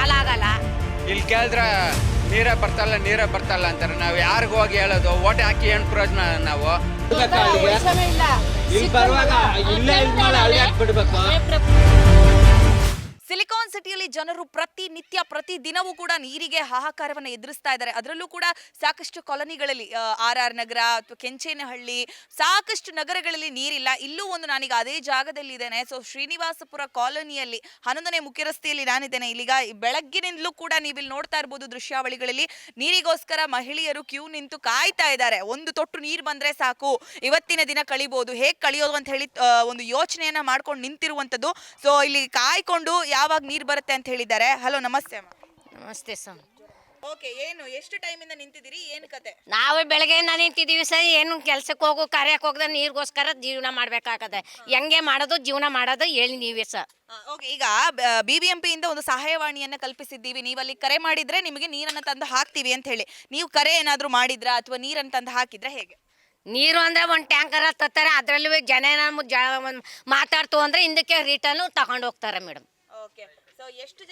ಕಾಲ ಆಗಲ್ಲ ಇಲ್ಲಿ ಕೇಳಿದ್ರೆ ನೀರೇ ಬರ್ತಲ್ಲ ನೀರೇ ಬರ್ತಲ್ಲ ಅಂತಾರೆ. ನಾವು ಯಾರಿಗೂ ಹೋಗಿ ಹೇಳೋದು ಓಟ್ ಹಾಕಿ ಏನ್ ಪ್ರಯೋಜನ ನಾವು? ಇಲ್ಲ. ಇಲ್ಲಿ ಬರುವಾಗ ಇಲ್ಲೇ ಬಿಡ್ಬೇಕು? ಸಿಟಿಯಲ್ಲಿ ಜನರು ಪ್ರತಿನಿತ್ಯ ಪ್ರತಿ ದಿನವೂ ಕೂಡ ನೀರಿಗೆ ಹಾಹಾಕಾರವನ್ನು ಎದುರಿಸ್ತಾ ಇದ್ದಾರೆ. ಅದರಲ್ಲೂ ಕೂಡ ಸಾಕಷ್ಟು ಕಾಲೋನಿಗಳಲ್ಲಿ ಆರ್ ಆರ್ ನಗರ ಅಥವಾ ಕೆಂಚೇನಹಳ್ಳಿ ಸಾಕಷ್ಟು ನಗರಗಳಲ್ಲಿ ನೀರಿಲ್ಲ. ಇಲ್ಲೂ ಒಂದು ನಾನೀಗ ಅದೇ ಜಾಗದಲ್ಲಿ ಇದ್ದೇನೆ ಸೊ ಶ್ರೀನಿವಾಸಪುರ ಕಾಲೋನಿಯಲ್ಲಿ, ಹನ್ನೊಂದನೇ ಮುಖ್ಯ ರಸ್ತೆಯಲ್ಲಿ ನಾನಿದ್ದೇನೆ. ಇಲ್ಲಿಗ ಬೆಳಗ್ಗಿನಿಂದಲೂ ಕೂಡ ನೀವಿಲ್ಲಿ ನೋಡ್ತಾ ಇರ್ಬೋದು ದೃಶ್ಯಾವಳಿಗಳಲ್ಲಿ. ನೀರಿಗೋಸ್ಕರ ಮಹಿಳೆಯರು ಕ್ಯೂ ನಿಂತು ಕಾಯ್ತಾ ಇದ್ದಾರೆ. ಒಂದು ತೊಟ್ಟು ನೀರು ಬಂದ್ರೆ ಸಾಕು. ಇವತ್ತಿನ ದಿನ ಕಳಿಬಹುದು ಹೇಗೆ ಕಳಿಯೋದು ಅಂತ ಹೇಳಿ ಒಂದು ಯೋಚನೆಯನ್ನ ಮಾಡ್ಕೊಂಡು ನಿಂತಿರುವಂತದ್ದು. ಸೊ ಇಲ್ಲಿ ಕಾಯ್ಕೊಂಡು ಯಾವಾಗ ನೀರು ಬರುತ್ತೆ ಅಂತ ಹೇಳಿದ್ದಾರೆ. ಹಲೋ ನಮಸ್ತೆ ಅಮ್ಮ. ನಮಸ್ತೆ ಸರ್ ಓಕೆ ಏನು ಎಷ್ಟು ಟೈಮಿಂದ ನಿಂತಿದ್ದೀರಿ? ಏನು ಕತೆ? ನಾವು ಬೆಳಗ್ಗೆಯಿಂದ ನಿಂತಿದ್ದೀವಿ ಸರ್. ಏನು ಕೆಲ್ಸಕ್ಕೆ ಹೋಗು ಕಾರ್ಯಕ್ಕೆ ಹೋಗದೆ ನೀರಿಗೋಸ್ಕರ ಜೀವನ ಮಾಡಬೇಕಾಗದೆ. ಹೆಂಗೆ ಮಾಡೋದು ಜೀವನ ಮಾಡೋದು ಹೇಳಿ ನೀವೇ ಸರ್. ಓಕೆ ಈಗ ಬಿ ಬಿ ಎಂ ಪಿಯಿಂದ ಒಂದು ಸಹಾಯವಾಣಿಯನ್ನು ಕಲ್ಪಿಸಿದ್ದೀವಿ. ನೀವು ಅಲ್ಲಿ ಕರೆ ಮಾಡಿದ್ರೆ ನಿಮಗೆ ನೀರನ್ನು ತಂದು ಹಾಕ್ತೀವಿ ಅಂತ ಹೇಳಿ. ನೀವು ಕರೆ ಏನಾದರೂ ಮಾಡಿದ್ರಾ ಅಥವಾ ನೀರನ್ನು ತಂದು ಹಾಕಿದ್ರೆ ಹೇಗೆ? ನೀರು ಅಂದ್ರೆ ಒಂದು ಟ್ಯಾಂಕರ್ ತತ್ತಾರೆ ಅದರಲ್ಲೂ ಜನ ಮಾತಾಡ್ತು ಅಂದ್ರೆ ಹಿಂದಕ್ಕೆ ರಿಟರ್ನು ತಗೊಂಡು ಹೋಗ್ತಾರೆ ಮೇಡಮ್. ಸೊ ಎಷ್ಟು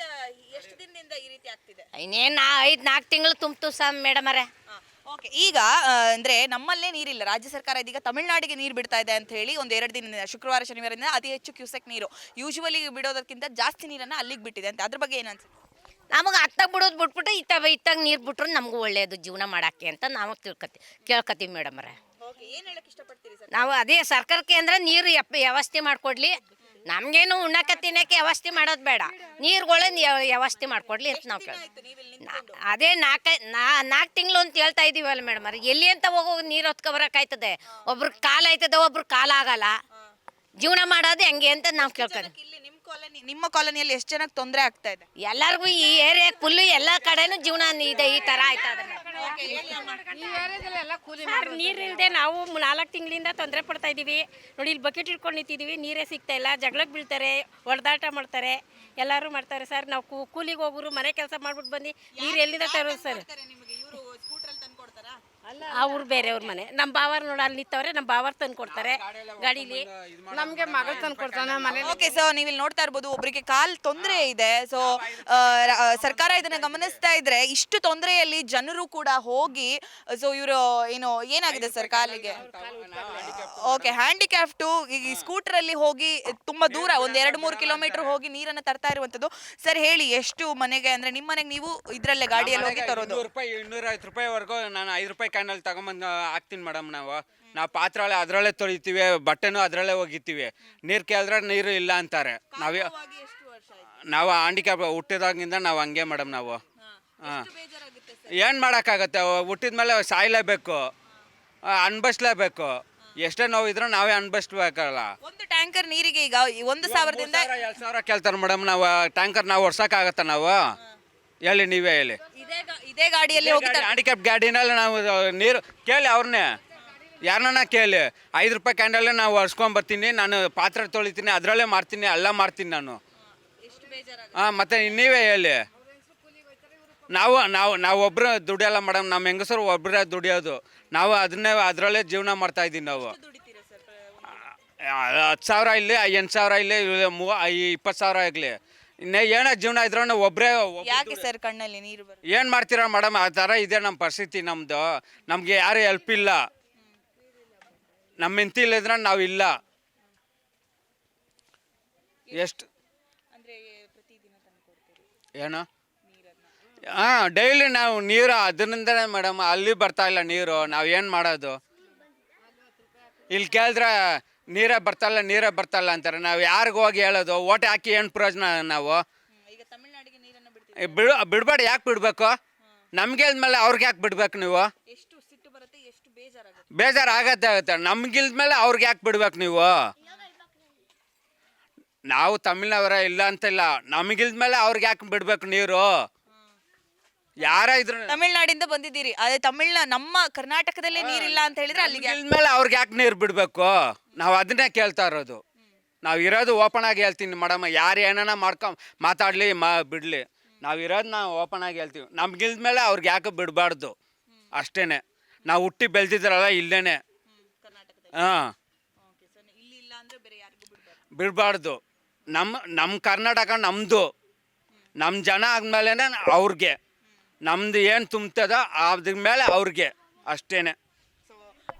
ಎಷ್ಟು ದಿನದಿಂದ ಈ ರೀತಿ ಆಗ್ತಿದೆ? ಇನ್ನೇನು ಐದು ನಾಲ್ಕು ತಿಂಗಳು ತುಂಬ್ತು ಸಮ್ ಮೇಡಮ್ ಅರೆ ಓಕೆ ಈಗ ಆ, ಅಂದ್ರೆ ನಮ್ಮಲ್ಲೇ ನೀರಿಲ್ಲ. ರಾಜ್ಯ ಸರ್ಕಾರ ಇದೀಗ ತಮಿಳುನಾಡಿಗೆ ನೀರು ಬಿಡ್ತಾ ಇದೆ ಅಂತ ಹೇಳಿ ಒಂದು ಎರಡು ದಿನದಿಂದ ಶುಕ್ರವಾರ ಶನಿವಾರದಿಂದ ಅತಿ ಹೆಚ್ಚು ಕ್ಯೂಸೆಕ್ ನೀರು. ಯೂಶುವಲಿ ಬಿಡೋದಕ್ಕಿಂತ ಜಾಸ್ತಿ ನೀರನ್ನ ಅಲ್ಲಿಗೆ ಬಿಟ್ಟಿದೆ ಅಂತ. ಅದ್ರ ಬಗ್ಗೆ ಏನು ಅನ್ಸುತ್ತೆ? ನಮಗೆ ಅತ್ತಾಗ ಬಿಡೋದು ಬಿಟ್ಬಿಟ್ಟು ಇತ್ತಾಗ ಇತ್ತಾಗ ನೀರು ಬಿಟ್ರು ನಮಗೂ ಒಳ್ಳೆಯದು ಜೀವನ ಮಾಡೋಕ್ಕೆ ಅಂತ ನಾವು ತಿಳ್ಕೊತೀವಿ ಕೇಳ್ಕತ್ತೀವಿ ಮೇಡಮ್ ಅರೆ ಓಕೆ ಏನು ಹೇಳಕ್ ಇಷ್ಟಪಡ್ತೀರಿ ಸರ್? ನಾವು ಅದೇ ಸರ್ಕಾರಕ್ಕೆ ಅಂದ್ರೆ ನೀರು ಯಪ್ ವ್ಯವಸ್ಥೆ ಮಾಡಿಕೊಡ್ಲಿ. ನಮಗೇನು ಉಣ್ಣಕ್ಕೆ ತಿನ್ನಕ್ಕೆ ವ್ಯವಸ್ಥೆ ಮಾಡೋದು ಬೇಡ. ನೀರುಗಳನ್ನ ವ್ಯವಸ್ಥೆ ಮಾಡ್ಕೊಡ್ಲಿ ಅಂತ ನಾವು ಕೇಳಿ ಅದೇ ನಾಲ್ಕೈ ನಾಲ್ಕು ತಿಂಗಳು ಅಂತ ಹೇಳ್ತಾ ಇದೀವಲ್ಲ ಮೇಡಮ್ ಅವ್ರಿಗೆ ಎಲ್ಲಿ ಅಂತ ಹೋಗೋ ನೀರು ಹೊತ್ಕೊ ಬರೋಕ್ಕಾಯ್ತದೆ ಒಬ್ರು ಕಾಲ ಆಯ್ತದೆ ಒಬ್ರು ಕಾಲ ಆಗಲ್ಲ. ಜೀವನ ಮಾಡೋದು ಹೆಂಗೆ ಅಂತ ನಾವು ಕೇಳ್ಕೊಂಡು ಕಾಲೋನಿಯಲ್ಲಿ ನಿಮ್ಮ ಕಾಲನಿಯಲ್ಲಿ ಎಷ್ಟು ಜನಕ್ಕೆ ತೊಂದರೆ ಆಗ್ತಾ ಇದೆ? ಎಲ್ಲರಿಗೂ ಈ ಏರಿಯಾ ಫುಲ್ಲು ಎಲ್ಲ ಕಡೆನೂ ಜೀವನ ಇದೆ ಈ ಥರ ಆಯ್ತದೆ ಸರ್ ನೀರಿಲ್ಲದೆ ನಾವು ನಾಲ್ಕು ತಿಂಗಳಿಂದ ತೊಂದರೆ ಪಡ್ತಾ ಇದ್ದೀವಿ. ನೋಡಿ ಇಲ್ಲಿ ಬಕೆಟ್ ಇಟ್ಕೊಂಡು ನಿಂತಿದ್ದೀವಿ. ನೀರೇ ಸಿಗ್ತಾ ಇಲ್ಲ. ಜಗಳಕ್ಕೆ ಬೀಳ್ತಾರೆ ಹೊಡೆದಾಟ ಮಾಡ್ತಾರೆ. ಎಲ್ಲರೂ ಮಾಡ್ತಾರೆ. ಸರ್ ನಾವು ಕೂ ಕೂಲಿಗೆ ಹೋಗೋರು ಮನೆ ಕೆಲಸ ಮಾಡ್ಬಿಟ್ಟು ಬಂದು ನೀರು ಎಲ್ಲಿಂದ ತರೋದು ಸರ್ ನಿಮಗೆ ಇವರು ಸ್ಕೂಟ್ರಲ್ಲಿ ತಂದು ಕೊಡ್ತಾರಾ ಅವ್ರು ಬೇರೆಯವ್ರ ಮನೆ. ನಮ್ಮ ಬಾವರ್ ನೋಡಿ ಅಲ್ಲಿ ನಿಂತವ್ರೆ ನಮ್ಮ ಬಾವರ್ ತಂದು ಕೊಡ್ತಾರೆ ಗಾಡಿಲಿ. ನಮ್ಗೆ ಮಗಳು ತಂದು ಕೊಡ್ತಾನೆ ಮನೆ ಓಕೆ ಸೊ ನೀವು ಇಲ್ಲಿ ನೋಡ್ತಾ ಇರ್ಬೋದು ಒಬ್ಬರಿಗೆ ಕಾಲ್ ತೊಂದರೆ ಇದೆ. ಸೊ ಸರ್ಕಾರ ಇದನ್ನ ಗಮನಿಸ್ತಾ ಇದ್ರೆ ಇಷ್ಟು ತೊಂದರೆಯಲ್ಲಿ ಜನರು ಕೂಡ ಹೋಗಿ ಸೊ ಇವರು ಏನು ಏನಾಗಿದೆ ಸರ್ ಕಾಲಿಗೆ? ಓಕೆ ಹ್ಯಾಂಡಿಕ್ಯಾಫ್ಟು ಈ ಸ್ಕೂಟರ್ ಅಲ್ಲಿ ಹೋಗಿ ತುಂಬಾ ದೂರ ಒಂದ್ ಎರಡು ಮೂರು ಕಿಲೋಮೀಟರ್ ಹೋಗಿ ನೀರನ್ನ ತರ್ತಾ ಇರುವಂತದ್ದು. ಸರ್ ಹೇಳಿ ಎಷ್ಟು ಮನೆಗೆ ಅಂದ್ರೆ ನಿಮ್ಮ ಮನೆಗೆ ನೀವು ಇದ್ರಲ್ಲೇ ಗಾಡಿಯಲ್ಲಿ ಹೋಗಿ ತರೋದು? ಇನ್ನೂರು ರೂಪಾಯಿ ಇನ್ನೂರೈವತ್ತು ರೂಪಾಯಿವರೆಗೂ ನಾನು ಐದು ರೂಪಾಯಿ ಕ್ಯಾನಲ್ಲಿ ತಗೊಂಬಂದು ಹಾಕ್ತೀನಿ ಮೇಡಮ್ ನಾವು. ನಾವು ಪಾತ್ರೆ ಅದರಲ್ಲೇ ತೊಳಿತೀವಿ ಬಟ್ಟೆನೂ ಅದರಲ್ಲೇ ಒಗಿತೀವಿ. ನೀರು ಕೇಳಿದ್ರೆ ನೀರು ಇಲ್ಲ ಅಂತಾರೆ. ನಾವೇ ನಾವು ಹ್ಯಾಂಡಿಕ್ಯಾಪ್ ಹುಟ್ಟಿದಾಗಿಂದ ನಾವು ಹಂಗೆ ಮೇಡಮ್ ನಾವು. ಹಾಂ ಏನು ಮಾಡೋಕ್ಕಾಗತ್ತೆ? ಹುಟ್ಟಿದ ಮೇಲೆ ಸಾಯ್ಲೇಬೇಕು. ಅನ್ಬಸ್ಲೇಬೇಕು ಅನ್ಭವಿಸ್ಲೇಬೇಕು. ಎಷ್ಟೇ ನೋವು ಇದ್ರೂ ನಾವೇ ಅನ್ಬಸ್ಬೇಕಲ್ಲ ಒಂದು ಟ್ಯಾಂಕರ್ ನೀರಿಗೆ ಈಗ ಒಂದು ಸಾವಿರದಿಂದ ಎರಡು ಸಾವಿರ ಕೇಳ್ತಾರೆ ಮೇಡಮ್ ನಾವು. ಟ್ಯಾಂಕರ್ ನಾವು ಹೊಡ್ಸೋಕ್ಕಾಗತ್ತ ನಾವು? ಹೇಳಿ ನೀವೇ ಹೇಳಿ. ಇದೇ ಗಾಡಿಯಲ್ಲಿ ಹೋಗಿ ತರ- ಹ್ಯಾಂಡಿಕ್ಯಾಪ್ ಗಾಡಿನಲ್ಲಿ ನಾವು ನೀರು ಕೇಳಿ ಅವ್ರನ್ನೇ ಯಾರನ್ನ ಕೇಳಿ ಐದು ರೂಪಾಯಿ ಕ್ಯಾಂಡಲ್ಲೇ ನಾವು ಬರ್ತೀನಿ ನಾನು ಪಾತ್ರೆ ತೊಳಿತೀನಿ ಅದರಲ್ಲೇ ಮಾಡ್ತೀನಿ ಎಲ್ಲ ಮಾಡ್ತೀನಿ ನಾನು. ಹಾಂ ಮತ್ತೆ ನೀವೇ ಹೇಳಿ. ನಾವು ನಾವು ನಾವು ಒಬ್ಬರು ದುಡಿಯಲ್ಲ ಮೇಡಮ್ ನಮ್ಮ ಹೆಂಗಸರು ಒಬ್ಬರೇ ದುಡಿಯೋದು. ನಾವು ಅದನ್ನೇ ಅದರಲ್ಲೇ ಜೀವನ ಮಾಡ್ತಾ ಇದ್ದೀವಿ ನಾವು. ಹತ್ತು ಸಾವಿರ ಇಲ್ಲಿ ಎಂಟು ಸಾವಿರ ಇಲ್ಲಿ ಮೂವ ಇಪ್ಪತ್ತು ಸಾವಿರ ಆಗಲಿ. ಇನ್ನೇ ಏನೋ ಜೀವನ ಇದ್ರೂ ಒಬ್ಬರೇ ಯಾಕೆ ಸರ್ ಕಣ್ಣಲ್ಲಿ ನೀರು ಬರುತ್ತೆ? ಏನು ಮಾಡ್ತೀರಾ ಮೇಡಮ್? ಆ ಥರ ಇದೆ ನಮ್ಮ ಪರಿಸ್ಥಿತಿ ನಮ್ಮದು ನಮಗೆ ಯಾರು ಹೆಲ್ಪ್ ಇಲ್ಲ. ನಮ್ಮ ಇಂತಿ ಇಲ್ಲದ್ರೆ ನಾವು ಇಲ್ಲ. ಎಷ್ಟು ಏನು? ಹಾಂ ಡೈಲಿ ನಾವು ನೀರು ಅದರಿಂದನೇ ಮೇಡಮ್ ಅಲ್ಲಿ ಬರ್ತಾ ಇಲ್ಲ ನೀರು. ನಾವು ಏನು ಮಾಡೋದು? ಇಲ್ಲಿ ಕೇಳಿದ್ರೆ ನೀರೇ ಬರ್ತಲ್ಲ ನೀರೇ ಬರ್ತಲ್ಲ ಅಂತಾರೆ. ನಾವು ಯಾರಿಗೂ ಹೋಗಿ ಹೇಳೋದು ಓಟ್ ಹಾಕಿ ಏನು ಪ್ರಯೋಜನ ನಾವು? ಈಗ ತಮಿಳ್ನಾಡಿಗೆ ನೀರನ್ನು ಬಿಡ್ತೀವಿ. ಬಿಡು ಬಿಡ್ಬೇಡಿ ಯಾಕೆ ಬಿಡಬೇಕು? ನಮ್ಗೆ ಮೇಲೆ ಅವ್ರಿಗೆ ಯಾಕೆ ಬಿಡ್ಬೇಕು ನೀವು? ಎಷ್ಟು ಸಿಟ್ಟು ಬರುತ್ತೆ ಎಷ್ಟು ಬೇಜಾರಾಗುತ್ತೆ. ಬೇಜಾರು ಆಗತ್ತೆ. ಆಗತ್ತೆ ನಮ್ಗಿಲ್ದ್ಮೇಲೆ ಅವ್ರಿಗೆ ಯಾಕೆ ಬಿಡ್ಬೇಕು ನೀವು? ನಾವು ತಮಿಳ್ನವರ ಇಲ್ಲ ಅಂತಿಲ್ಲ ಮೇಲೆ ಅವ್ರಿಗೆ ಯಾಕೆ ಬಿಡ್ಬೇಕು ನೀರು? ಯಾರ ಇದ್ರು ತಮಿಳ್ನಾಡಿಂದ ಬಂದಿದ್ದೀರಿ. ಅದೇ ತಮಿಳ್ನ ನಮ್ಮ ಕರ್ನಾಟಕದಲ್ಲೇ ನೀರಿಲ್ಲ ಅಂತ ಹೇಳಿದ್ರೆ ಅಲ್ಲಿಗೆ ಮೇಲೆ ಅವ್ರಿಗೆ ಯಾಕೆ ನೀರು ಬಿಡಬೇಕು? ನಾವು ಅದನ್ನೇ ಕೇಳ್ತಾ ಇರೋದು. ನಾವು ಇರೋದು ಓಪನ್ ಆಗಿ ಹೇಳ್ತೀನಿ ಮೇಡಮ್ ಯಾರು ಏನಾನ ಮಾಡ್ಕೊ ಮಾತಾಡಲಿ ಮಾ ಬಿಡಲಿ. ನಾವು ಇರೋದು ನಾವು ಓಪನ್ ಆಗಿ ಹೇಳ್ತೀವಿ. ನಮ್ಗಿಲ್ದ್ಮೇಲೆ ಅವ್ರಿಗೆ ಯಾಕೆ ಬಿಡಬಾರ್ದು. ಅಷ್ಟೇ ನಾವು ಹುಟ್ಟಿ ಬೆಳೆದಿದ್ರಲ್ಲ ಇಲ್ಲೇ ಹಾಂ ಬಿಡ್ಬಾರ್ದು. ನಮ್ಮ ನಮ್ಮ ಕರ್ನಾಟಕ ನಮ್ಮದು ನಮ್ಮ ಜನ ಆದ್ಮೇಲೆ ಅವ್ರಿಗೆ. ನಮ್ಮದು ಏನು ತುಂಬ್ತದೋ ಅದ್ರ ಮೇಲೆ ಅವ್ರಿಗೆ. ಅಷ್ಟೇನೆ.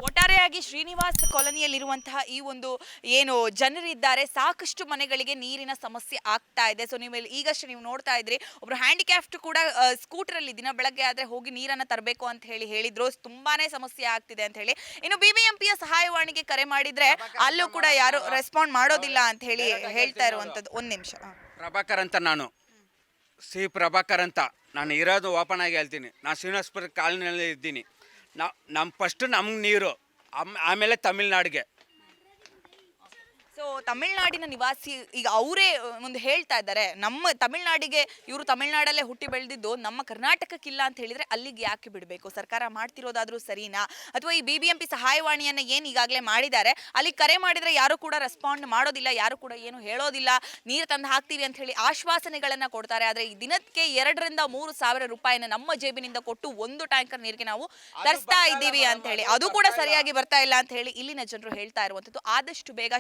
ಒಟ್ಟಾರೆಯಾಗಿ ಶ್ರೀನಿವಾಸ್ ಕಾಲೋನಿಯಲ್ಲಿರುವಂತಹ ಈ ಒಂದು ಏನು ಜನರಿದ್ದಾರೆ ಸಾಕಷ್ಟು ಮನೆಗಳಿಗೆ ನೀರಿನ ಸಮಸ್ಯೆ ಆಗ್ತಾ ಇದೆ. ಸೊ ನೀವು ಈಗಷ್ಟೇ ನೀವು ನೋಡ್ತಾ ಇದ್ರಿ ಒಬ್ರು ಹ್ಯಾಂಡಿಕ್ಯಾಫ್ಟ್ ಕೂಡ ಸ್ಕೂಟರ್ ಅಲ್ಲಿ ದಿನ ಬೆಳಗ್ಗೆ ಆದ್ರೆ ಹೋಗಿ ನೀರನ್ನ ತರಬೇಕು ಅಂತ ಹೇಳಿ ಹೇಳಿದ್ರು. ತುಂಬಾನೇ ಸಮಸ್ಯೆ ಆಗ್ತಿದೆ ಅಂತ ಹೇಳಿ. ಇನ್ನು ಬಿಬಿಎಂಪಿಯ ಸಹಾಯವಾಣಿಗೆ ಕರೆ ಮಾಡಿದ್ರೆ ಅಲ್ಲೂ ಕೂಡ ಯಾರು ರೆಸ್ಪಾಂಡ್ ಮಾಡೋದಿಲ್ಲ ಅಂತ ಹೇಳಿ ಹೇಳ್ತಾ ಇರುವಂತದ್ದು ಒಂದ್ ನಿಮಿಷ. ಪ್ರಭಾಕರ್ ಅಂತ ನಾನು. ಸಿ ಪ್ರಭಾಕರ್ ಅಂತ. ನಾನು ಇರೋದು ಓಪನ್ ಆಗಿ ಹೇಳ್ತೀನಿ. ನಾನು ಶ್ರೀನಿವಾಸ್ಪುರ ಕಾಲೋನಿಯಲ್ಲಿ ಇದ್ದೀನಿ. ನಮ್ಮ ಫಸ್ಟ್ ನಮ್ಗೆ ನೀರು ಆಮ್- ಆಮೇಲೆ ತಮಿಳ್ನಾಡಿಗೆ. ಸೊ ತಮಿಳ್ನಾಡಿನ ನಿವಾಸಿ ಈಗ ಅವರೇ ಒಂದು ಹೇಳ್ತಾ ಇದ್ದಾರೆ ನಮ್ಮ ತಮಿಳ್ನಾಡಿಗೆ ಇವರು ತಮಿಳ್ನಾಡಲ್ಲೇ ಹುಟ್ಟಿ ಬೆಳೆದಿದ್ದು ನಮ್ಮ ಕರ್ನಾಟಕಕ್ಕಿಲ್ಲ ಅಂತ ಹೇಳಿದ್ರೆ ಅಲ್ಲಿಗೆ ಯಾಕೆ ಬಿಡಬೇಕು? ಸರ್ಕಾರ ಮಾಡ್ತಿರೋದಾದ್ರೂ ಸರಿನಾ? ಅಥವಾ ಈ ಬಿ ಬಿ ಎಂ ಪಿ ಸಹಾಯವಾಣಿಯನ್ನ ಏನು ಈಗಾಗಲೇ ಮಾಡಿದ್ದಾರೆ ಅಲ್ಲಿ ಕರೆ ಮಾಡಿದರೆ ಯಾರು ಕೂಡ ರೆಸ್ಪಾಂಡ್ ಮಾಡೋದಿಲ್ಲ ಯಾರು ಕೂಡ ಏನು ಹೇಳೋದಿಲ್ಲ ನೀರು ತಂದು ಹಾಕ್ತೀವಿ ಅಂತ ಹೇಳಿ ಆಶ್ವಾಸನೆಗಳನ್ನು ಕೊಡ್ತಾರೆ. ಆದರೆ ಈ ದಿನಕ್ಕೆ ಎರಡರಿಂದ ಮೂರು ಸಾವಿರ ರೂಪಾಯಿನ ನಮ್ಮ ಜೇಬಿನಿಂದ ಕೊಟ್ಟು ಒಂದು ಟ್ಯಾಂಕರ್ ನೀರಿಗೆ ನಾವು ತರಿಸ್ತಾ ಇದ್ದೀವಿ ಅಂತ ಹೇಳಿ. ಅದು ಕೂಡ ಸರಿಯಾಗಿ ಬರ್ತಾ ಇಲ್ಲ ಅಂತ ಹೇಳಿ ಇಲ್ಲಿನ ಜನರು ಹೇಳ್ತಾ ಇರುವಂಥದ್ದು. ಆದಷ್ಟು ಬೇಗ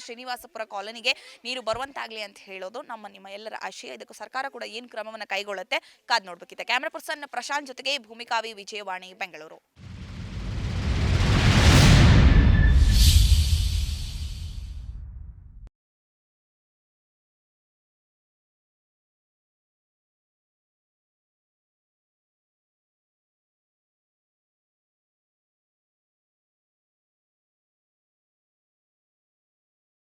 ಶ್ರೀನಿವಾಸಪುರ ಕಾಲೋನಿಗೆ ನೀರು ಬರುವಂತಾಗ್ಲಿ ಅಂತ ಹೇಳೋದು ನಮ್ಮ ನಿಮ್ಮ ಎಲ್ಲರ ಆಶಯ. ಇದಕ್ಕೂ ಸರ್ಕಾರ ಕೂಡ ಏನು ಕ್ರಮವನ್ನು ಕೈಗೊಳ್ಳುತ್ತೆ ಕಾದ್ ನೋಡ್ಬೇಕಿದೆ ಕ್ಯಾಮ್ರಾ ಪರ್ಸನ್ ಪ್ರಶಾಂತ್ ಜೊತೆಗೆ ಭೂಮಿಕಾವಿ ವಿಜಯವಾಣಿ, ಬೆಂಗಳೂರು.